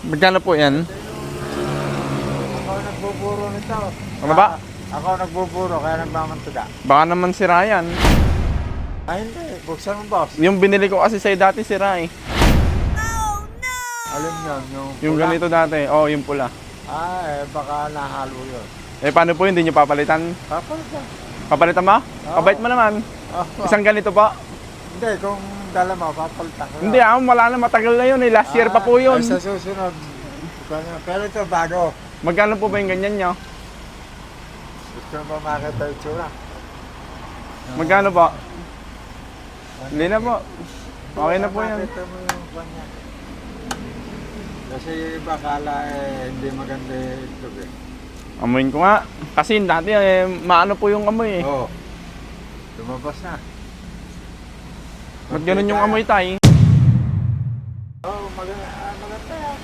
Magkano po yan? Ako nagbuburo nito. Ano ba? Ah, Ako nagbuburo, kaya nagmamantuga. Baka naman si Ryan. Ay, hindi. Buksan mo, boss. Yung binili ko kasi sa'yo dati si Ray. Alam yun, yung... Yung pula. ganito dati. Oh, yung pula. Ah, eh, baka nahalo yun. Eh, paano po yun? Hindi nyo papalitan? Papalitan. Papalitan mo? Kabait mo naman. Oh, Isang ganito po. Hindi, kung dala mo, papalitan ko. Hindi ah, wala na matagal na yun eh. Last year pa po yun. Ay, sa susunod. Ganyan. Pero ito, bago. Magkano po ba yung ganyan nyo? Gusto mo ba makita yung tsura? Magkano po? Hindi na po. Okay na po yan. Makita mo yung kanya. Kasi yung iba kala eh, hindi maganda ito eh. Amuin ko nga. Kasi dati eh, maano po yung amoy eh. Oo. Oh. Lumabas na. Ba't ganun yung amoy tay? Oh, maganda, ah, maganda yan.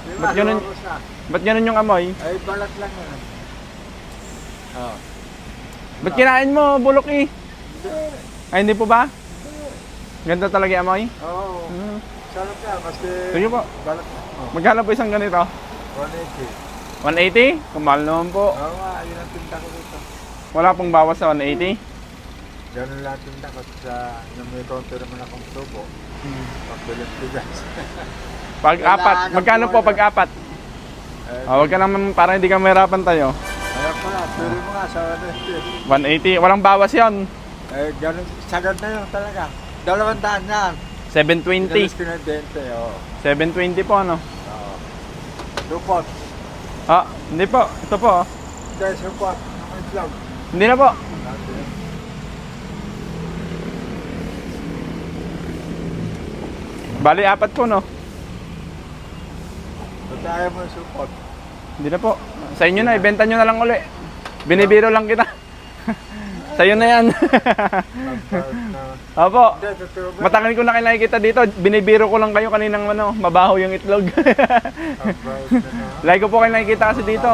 Di ba, Ba't ganun? lumabas na. Ba't ganun yung amoy? Ay, balat lang yan. Oo. Ba't kinain mo, bulok eh? Hindi. Ay, hindi po ba? Ganda talaga yung amoy? Oo. Hmm. Sarap yan, maski Sige po. balat na. Oo. Magkano po isang ganito? 180. 180? Kumal naman po. Oo nga, yun ang tinda ko dito. Wala pong bawas sa 180. Ganun lang tinda ko sa nung may konti naman akong tubo. Pagbilis bigas. Pag Kailangan apat, ng magkano po buwan pag apat? Eh, Ah, wag ka naman para hindi ka mahirapan tayo. Kaya pala, pili mo nga sa 180. 180, walang bawas yon. Eh, ganun, sagad na yun talaga. Dalawang daan yan. 720. Inalis ko ng dente, oo. 720 po ano? Oo. Support. Ah, hindi po. Ito po. oh. Hindi, support. Ang itlog. Hindi na po. Bali, apat po no? Ba't ayaw mo yung support? Hindi na po. Sa inyo na, ibenta nyo na lang uli. Binibiro lang kita. Sa'yo na yan. Opo. Matagal ko na kayo nakikita dito. Binibiro ko lang kayo kaninang ano, mabaho yung itlog. Like ko po kayo nakikita kasi dito.